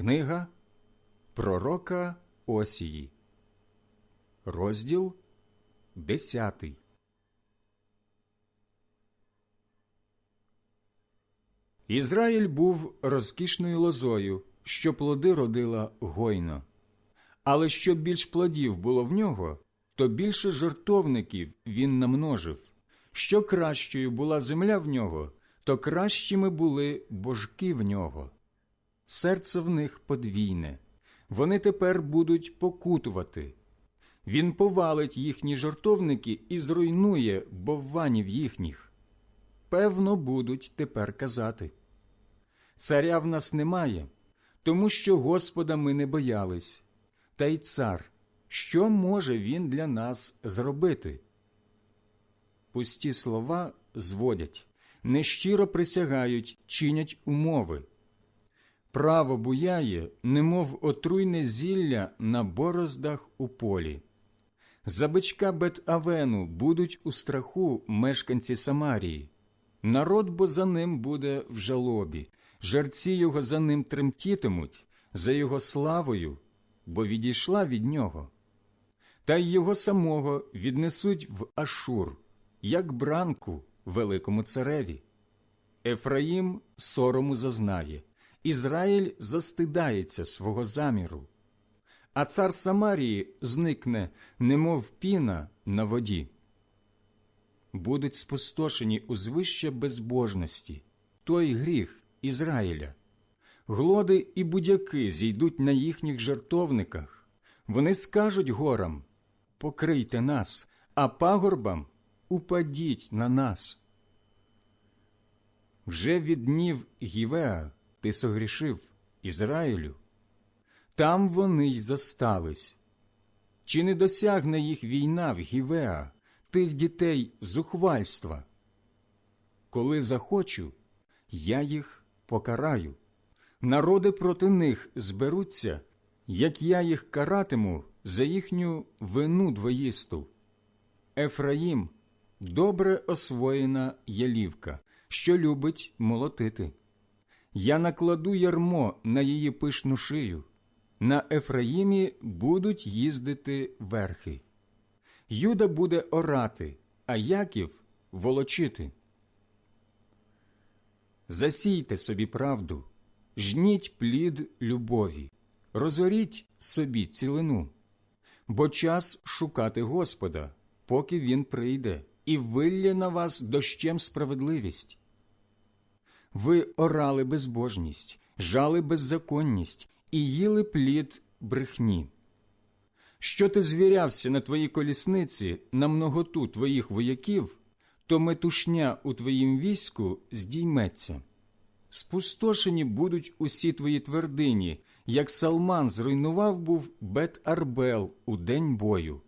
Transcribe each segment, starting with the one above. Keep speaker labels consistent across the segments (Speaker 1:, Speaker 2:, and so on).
Speaker 1: Книга Пророка Осії, розділ 10. Ізраїль був розкішною лозою, що плоди родила гойно. Але що більш плодів було в нього, то більше жертовників він намножив. Що кращою була земля в нього, то кращими були божки в нього. Серце в них подвійне, вони тепер будуть покутувати. Він повалить їхні жартовники і зруйнує бовванів їхніх. Певно, будуть тепер казати. Царя в нас немає, тому що Господа ми не боялись. Та й цар, що може він для нас зробити? Пусті слова зводять, нещиро присягають, чинять умови. Право буяє, немов отруйне зілля на бороздах у полі. За бичка Бет-Авену будуть у страху мешканці Самарії. Народ бо за ним буде в жалобі, жерці його за ним тремтітимуть, за його славою, бо відійшла від нього. Та й його самого віднесуть в Ашур, як бранку великому цареві. Ефраїм сорому зазнає, Ізраїль застидається свого заміру, а цар Самарії зникне, немов піна на воді. Будуть спустошені узвища безбожності, той гріх Ізраїля. Глоди і будяки зійдуть на їхніх жертовниках. Вони скажуть горам покрийте нас, а пагорбам упадіть на нас. Вже від днів Гівеа ти согрішив Ізраїлю, там вони й застались. Чи не досягне їх війна в Гівеа, тих дітей зухвальства? Коли захочу, я їх покараю. Народи проти них зберуться, як я їх каратиму за їхню вину двоїсту. Ефраїм добре освоєна ялівка, що любить молотити. Я накладу ярмо на її пишну шию, на Ефраїмі будуть їздити верхи. Юда буде орати, а Яків волочити. Засійте собі правду, жніть плід любові, розоріть собі цілину, бо час шукати Господа, поки Він прийде, і виллє на вас дощем справедливість. Ви орали безбожність, жали беззаконність і їли плід брехні. Що ти звірявся на твоїй колісниці на многоту твоїх вояків, то метушня у твоїм війську здійметься. Спустошені будуть усі твої твердині, як Салман зруйнував був Бет Арбел у день бою.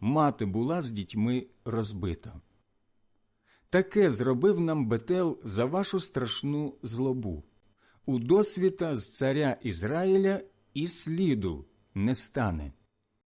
Speaker 1: Мати була з дітьми розбита. Таке зробив нам Бетел за вашу страшну злобу. У досвіта з царя Ізраїля і сліду не стане.